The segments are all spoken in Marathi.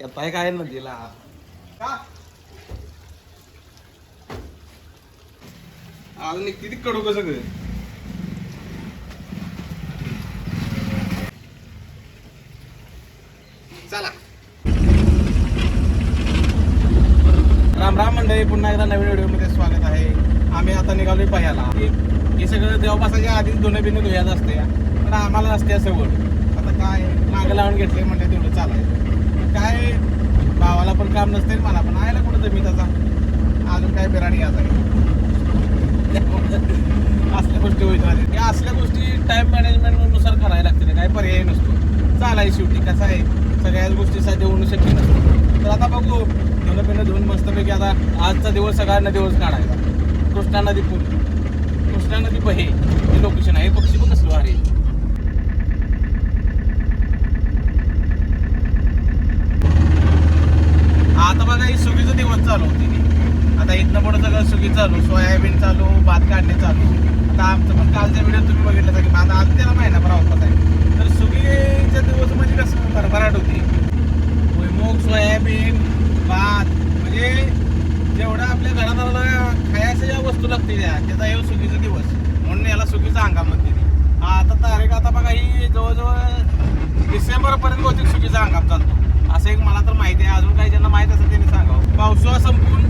या पाय काय नदीला का? आज निघते ती कडू कसं सगळं. चला. राम राम मंडळी पुन्हा एकदा नवीन व्हिडिओमध्ये स्वागत आहे. आम्ही आता निघालोय पह्याला. हे- सगळं देवपासाच्या आधीच दोन बिन धुयाच असते. पण आम्हाला नसते सवड आता काय मागं लावून घेतले म्हणजे तेवढं चालायचं काय भावाला पण काम नसते मला पण. आयला कुठं जमीन त्याचा अजून काय बिराणी घ्यायचा असल्या गोष्टी होईल राहते या असल्या गोष्टी टाईम मॅनेजमेंटनुसार करायला लागते काय पर्याय नसतो. चालाय शेवटी. कसं आहे? सगळ्याच गोष्टी साध्य होणं शक्य नसतं. तर आता बघू. धुणं पिणं धुवून मस्तपैकी आता आजचा दिवस सगळ्यांना दिवस काढायचा. कृष्णा नदी पूल. कृष्णा नदी बहे हे लोकेशन आहे. पक्षी पण कसलो अरे आता बघा ही सुगीचा दिवस चालू होते आता इथनं पुढं सगळं सुगी चालू सोयाबीन चालू भात काढणे चालू. आता आमचं पण कालचा व्हिडिओ तुम्ही बघितला की माझा आज त्याला महिनाभर पावसात आहे. तर सुगीचा दिवस म्हणजे कसं भरभराट होती. भुईमुग सोयाबीन भात म्हणजे जेवढं आपल्या घरादाराला खायच्या ज्या वस्तू लागते त्या त्याचा हे सुगीचा दिवस. म्हणून याला सुगीचा हंगाम म्हणते ती. आता तारीख आता बघा ही जवळजवळ डिसेंबरपर्यंत बहुतेक सुगीचा हंगाम चालतो. असं एक मला तर माहिती आहे. अजून काही ज्यांना माहीत असेल त्यांनी सांगावं. पावसाळा संपून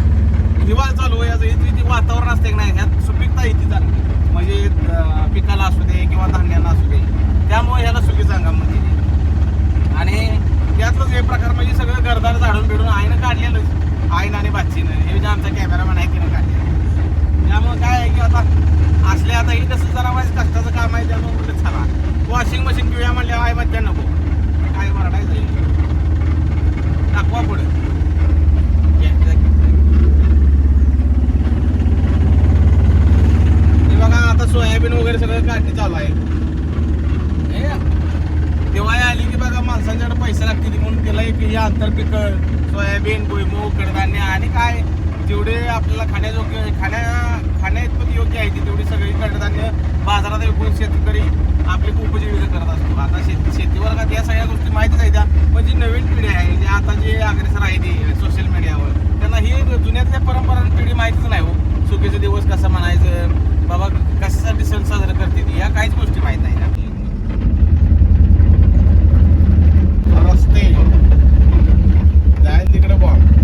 हिवाळा चालू आहे. याचं हे वातावरण असते नाही ह्यात सुपीकता येते चांगली. म्हणजे पिकाला असू दे किंवा धान्यांना असू दे. त्यामुळे ह्याला सुपीक हंगाम म्हणते आणि त्यातलंच हे प्रकार म्हणजे सगळं घरदार झाडून बिडून आईनं काढलेलं आईनं आणि बाच्चीनं. हे जे आमचा कॅमेरामॅन आहे तिनं काढलेलं. त्यामुळे काय आहे की आता असले आता ही कसं जरा माझं कष्टाचं काम आहे त्यामुळे कुठं चला वॉशिंग मशीन घेऊया म्हणल्या आई मध्या नको. काय मराठायचं दाखवा पुढे. बघा आता सोयाबीन वगैरे सगळं काढणी चालू आहे. हे? दिवाळी आली की बघा माणसांच्याकडे पैसे लागतील म्हणून केलं एक हे आंतरपिक सोयाबीन भुईमूग कडधान्य आणि काय? जेवढे आपल्याला खाण्यायोग्य खाण्या खाण्या इतपत योग्य आहे ती तेवढी सगळी कडधान्य बाजारात विकून शेतकरी आपली उपजीविका करत असतो. आता शेती शेतीवर का या सगळ्या गोष्टी माहितीच आहे त्या. पण जी नवीन पिढी आहे जे आता जे अग्रेसर आहे ती सोशल मीडियावर त्यांना ही जुन्यातल्या परंपरा पिढी माहितीच नाही हो. सुगीचे दिवस कसं म्हणायचं? बाबा कशासाठी सण साजरा करते ती? या काहीच गोष्टी माहीत नाही रस्ते जाईल तिकडे बॉम्ब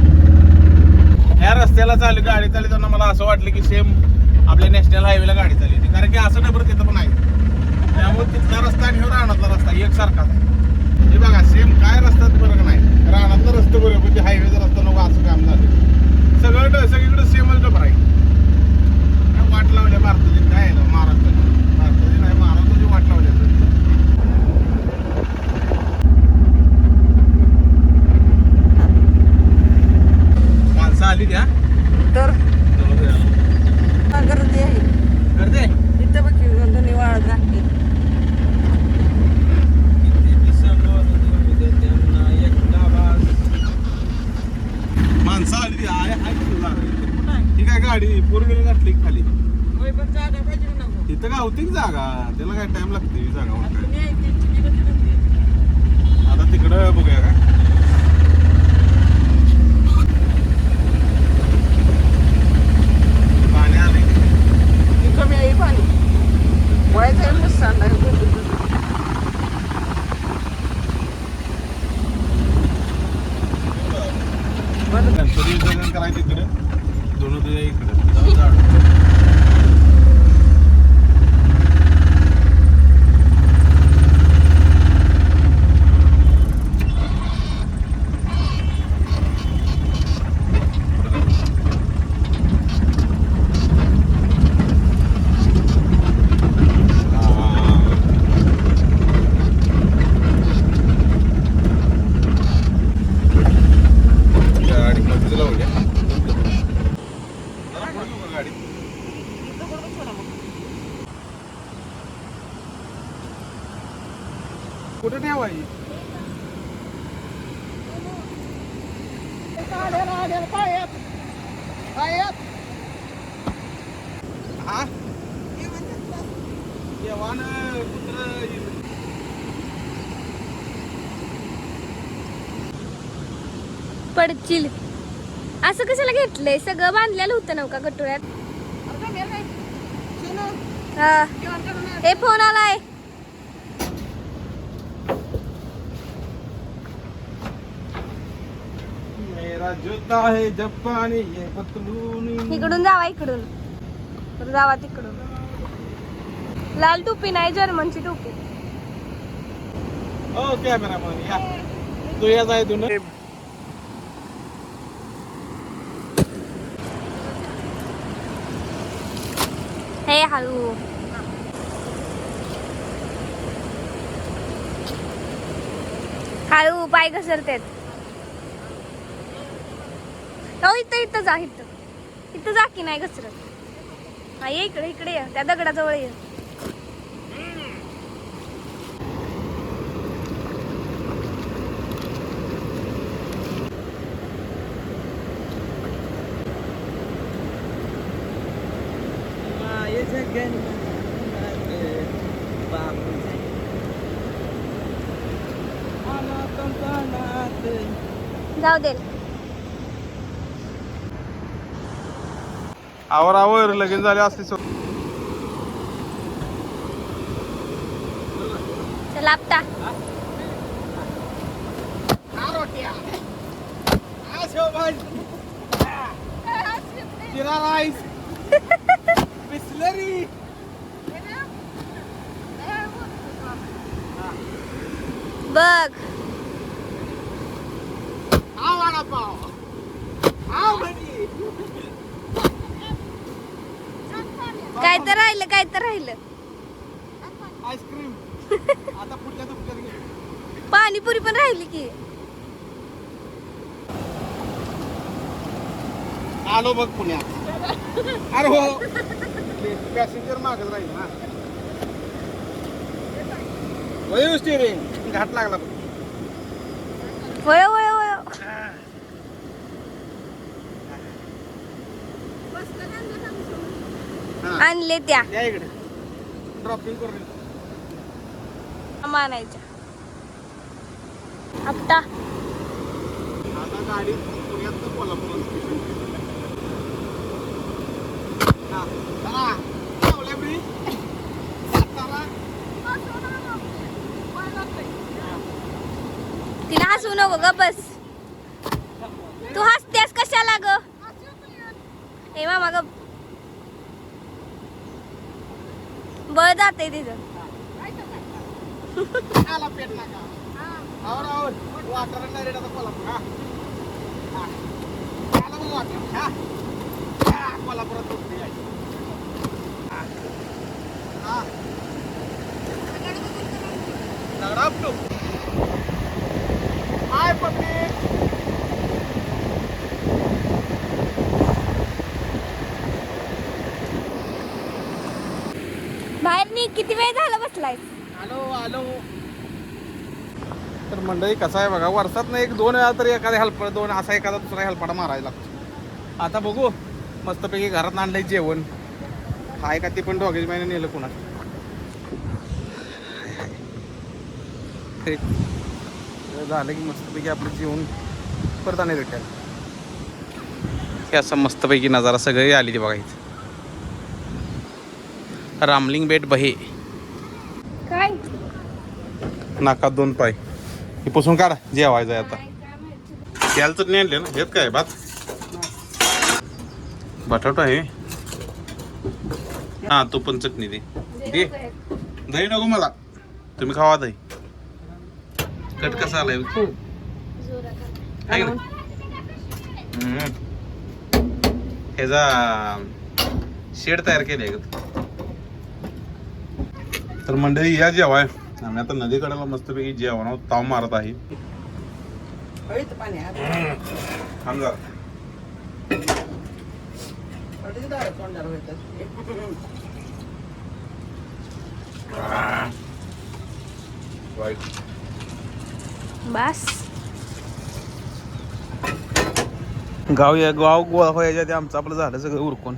ह्या रस्त्याला चालू गाडी चालवताना मला असं वाटलं की सेम आपल्या नॅशनल हायवेला गाडी चालली कारण की असं डबर तिथं पण आहे. त्यामुळे तिथला रस्ता आणि ह्यो रानातला रस्ता एकसारखाच आहे. हे बघा सेम काय रस्ता फरक नाही. रानातला रस्ता बरोबर म्हणजे हायवेचा रस्ता नको असं काम झालं. सगळं सगळीकडे सेमच डबर आहे वाट लावल्या भारताची काय आहे ना महाराष्ट्राची? भारताची नाही महाराष्ट्राची वाट लावल्या माणसं आली त्या तर हा, गर्दी आहे करते इथं बघ की दोन्ही वाळत राहते माणसं आली ती आहे आहे की तुला? ही काय गाडी फोर व्हीलर घातली की खाली होय पण जागा पाहिजे ना नको इथं का होती की जागा त्याला काय टाइम लागते ही जागा आता तिकडं बघूया का? पाणी आले ती कमी आहे पाणी. वळायचं गणपती विसर्जन करायचं इकडं. दोन तुझ्या इकडं. काढू का गाडी कुठे ठेवायची हा देवान कुत्र पडचिल असं कशाला घेतलंय? सगळं बांधलेलं होतं नव का गटोऱ्यात हा. हे फोन आलाय. मेरा जूता है जपानी ये पतलून। इकडून जावा इकडून. जावा तिकडून. लाल टोपी नाही जर्मनची टोपी. ओ कॅमेरामॅन या. तू या जाय तू हे हळू हळू पाय घसरतेत. इथं इथं जा इथं. इथं जा की नाही घसरत. हा ये इकडे इकडे ये. त्या दगडाजवळ ये. जाऊ दे. आवर आवर लगीन झाले असते चला आपटा. बिस्लरी. बघ. वडापाव हा भजी काय तर राहिलं काय तर राहिलं. आईस्क्रीम. आता पुढच्या गेलो पाणीपुरी पण राहिली की. आलो बघ पुण्यात अरे हो. पॅसेंजर मागत राहील ना. वय स्टिअरिंग घाट लागला बघ. आणले त्या. या इकडे. ड्रॉपिंग करून मानायच्या. आता गाडी पुण्यात कोल्हापूर हा तिला हसू नको ग बस. तू हसतेस कशाला ग? ए मामा ग. बळ जाते तिथं. आला पेट नाका. आवर आवर. वाटर डायरेक्ट आता कोल्हापूर हा. आला बघ वाटर हा. हा, कोल्हापुरात उतरी आहे. हा. दगडा हाय पब्लिक नी किती वेळ झाला बसलाय आलो आलो तर मंडळी कसं आहे बघा वर्षात ना एक दोन वेळा तरी एखादा हेल्प दोन असा एखादा दुसरा हेल्पाडा मारायला लागतो. आता बघू मस्तपैकी घरात आणलंय जेवण. हाय का ते पण डॉगेज महिने नेलं पुन्हा झालं की मस्तपैकी आपलं जेवण परत आणि रिटर्न हे असं मस्तपैकी नजारा सगळी आली ती बघा इथं. रामलिंग बेट बहे. काय? नाकात दोन पाय. हे पुसून काढा जेवायचं आहे आता. त्याला तर नाही आणले ना हेच काय भात? बटाटा आहे. हा तो पण चटणी दे. दे. दही नको मला. तुम्ही खावा दही. कट कसा आलाय आहे ना? हम्म. ह्याचा शेड तयार केले तर मंडळी या जेवाय. आम्ही आता नदीकडेला मस्तपैकी जेवणावर ताव मारत आहे. बस. गाव या गाव गोळा व्हायच्या आधी आमचं आपलं झालं सगळं उरकून.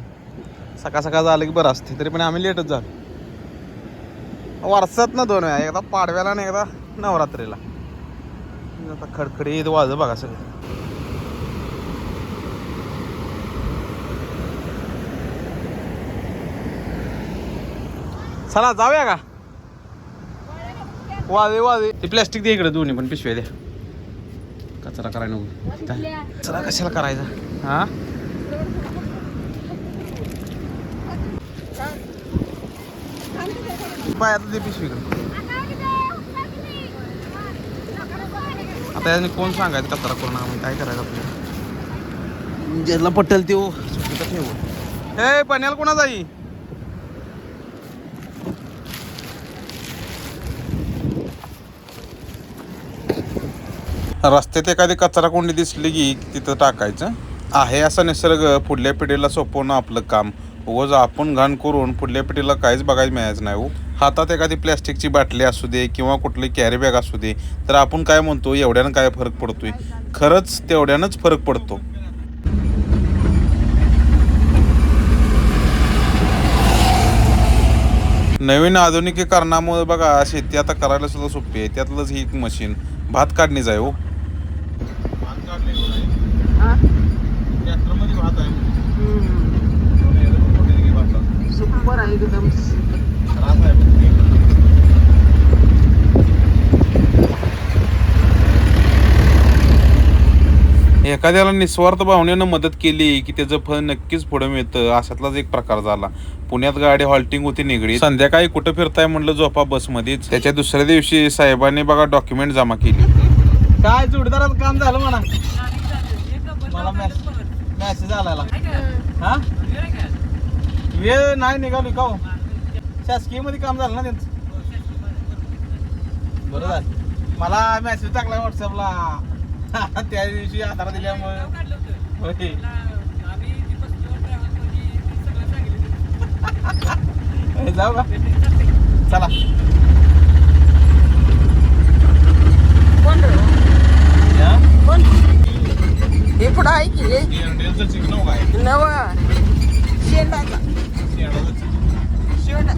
सकाळ सकाळ झालं की बरं असते तरी पण आम्ही लेटच झालो. वर्षात ना दोन वेळा एकदा पाडव्याला आणि एकदा नवरात्रीला. आता खडखडी ईद वाज बघा सगळं. चला जाऊया का? वाजे वाजे ते प्लॅस्टिक दे इकडे दोन्ही पण पिशव्या द्या कचरा करायला नको. कचरा कशाला करायचा? हा? बाय आता ते पिशवी इकडे आता याने कोण सांगायचं कचरा करून आम्ही काय करायचं आपल्याला ज्याला पटेल ते ठेवू हे पाण्याला कोणा जाई रस्त्यात एखादी कचरा कोंडी दिसली की तिथं टाकायचं आहे असा निसर्ग पुढल्या पिढीला सोपवणं आपलं काम उगाच आपण घाण करून पुढल्या पिढीला काहीच बघायला मिळायचं नाही हो हातात एखादी प्लॅस्टिकची बाटली असू दे किंवा कुठली कॅरी बॅग असू दे तर आपण काय म्हणतो एवढ्यानं काय फरक पडतोय? खरंच तेवढ्यानंच फरक पडतो. नवीन आधुनिकीकरणामुळे बघा शेती आता करायला सुद्धा सोपी आहे. त्यातलंच ही एक मशीन भात काढणीच आहे हो. हा? भात सुपर आहे? एकदम एखाद्याला निस्वार्थ भावनेनं मदत केली की त्याचं फळ नक्कीच पुढे मिळतं अशातलाच एक प्रकार झाला. पुण्यात गाडी हॉल्टिंग होती निगडी संध्याकाळी कुठं फिरताय म्हणलं झोपा बसमध्येच. त्याच्या दुसऱ्या दिवशी साहेबांनी बघा डॉक्युमेंट जमा केली. काय जोडीदाराचं काम झालं म्हणा. मला मेसेज आला हा? वेळ नाही निघाली का शासकीयमध्ये काम झालं ना त्यांचं. बरं झालं मला मेसेज टाकला व्हॉट्सअपला त्या दिवशी आधार दिल्यामुळे. जाऊ का? चला. कोण हे? पुढं आहे की? हे नवा. शेंडाचा शेंडा.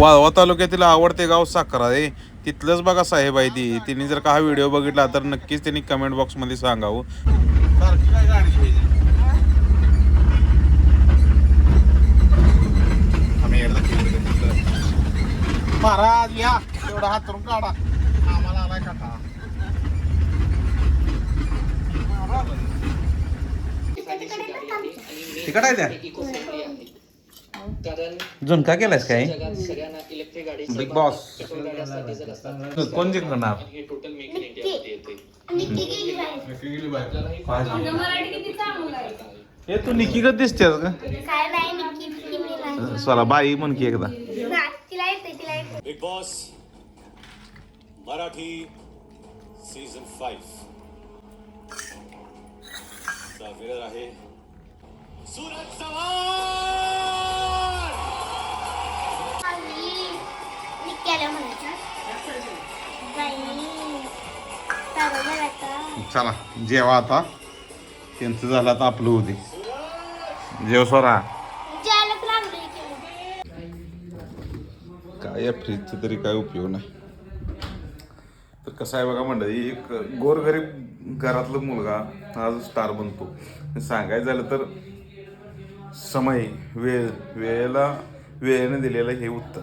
वाळवा तालुक्यातील आवडते गाव साखरा आहे. तिथलंच बघा साहेब आहे ती. तिने जर का हा व्हिडिओ बघितला तर नक्कीच त्यांनी कमेंट बॉक्समध्ये सांगावं. महाराज या. एवढा हात करून काढा. आम्हाला आलाय काटा तिकट आहे त्या. झुणका केलायस काय? बिग बॉस कोण जिंकणार? हे तू निकी कधी दिसतेस का काय नाही निक्की फिक्की मी नाही. चला बाई म्हण की एकदा. ना, तिला येते तिला येते Bigg Boss Marathi season five चा विनर आहे सूरज चव्हाण! म्हणायचं चालू जेवा आता. त्यांचं झालं आता आपलं होते जेव स्वरा मग. काय या फ्रीजचा तरी काय उपयोग नाही. तर कसं आहे बघा मंडळी एक गोरगरीब घरातला मुलगा आज स्टार बनतो. सांगायचं झालं तर समय वेळ वेळेला वेळेने दिलेलं हे उत्तर.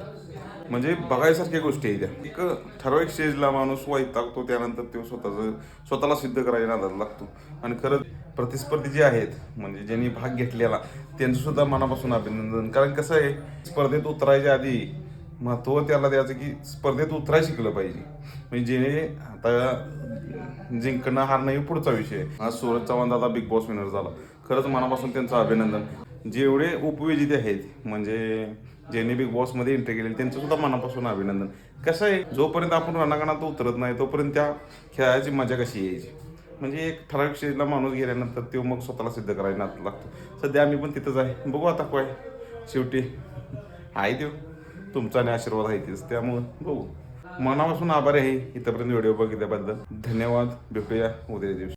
म्हणजे बघायसारख्या गोष्टी आहेत त्या. एक ठराविक स्टेजला माणूस वैतागतो त्यानंतर तो स्वतःचं स्वतःला सिद्ध करायला नादात लागतो. आणि खरंच प्रतिस्पर्धी जे आहेत म्हणजे ज्यांनी भाग घेतलेला त्यांचं सुद्धा मनापासून अभिनंदन. कारण कसं आहे स्पर्धेत उतरायच्या आधी महत्त्व त्याला द्यायचं की स्पर्धेत उतराय शिकलं पाहिजे. म्हणजे जेणे आता जिंकणं हारणं हे पुढचा विषय. आहे. आज सूरज चव्हाण दादा बिग बॉस विनर झाला. खरंच मनापासून त्यांचं अभिनंदन. जेवढे उपविजेते आहेत म्हणजे ज्यांनी बिग बॉसमध्ये एंट्री केली त्यांचं सुद्धा मनापासून अभिनंदन. कसं आहे जोपर्यंत आपण रणांगणात उतरत नाही तोपर्यंत त्या खेळाची मजा कशी यायची? म्हणजे एक ठराविक स्टेजला माणूस गेल्यानंतर तो मग स्वतःला सिद्ध करायला लागतो. सध्या आम्ही पण तिथंच आहे. बघू आता काय शेवटी. आहे देव तुमचा आणि आशीर्वाद आहे तेच. त्यामुळं बघू. मनापासून आभार आहे इथंपर्यंत व्हिडिओ बघितल्याबद्दल. धन्यवाद. भेटूया उद्या दिवशी.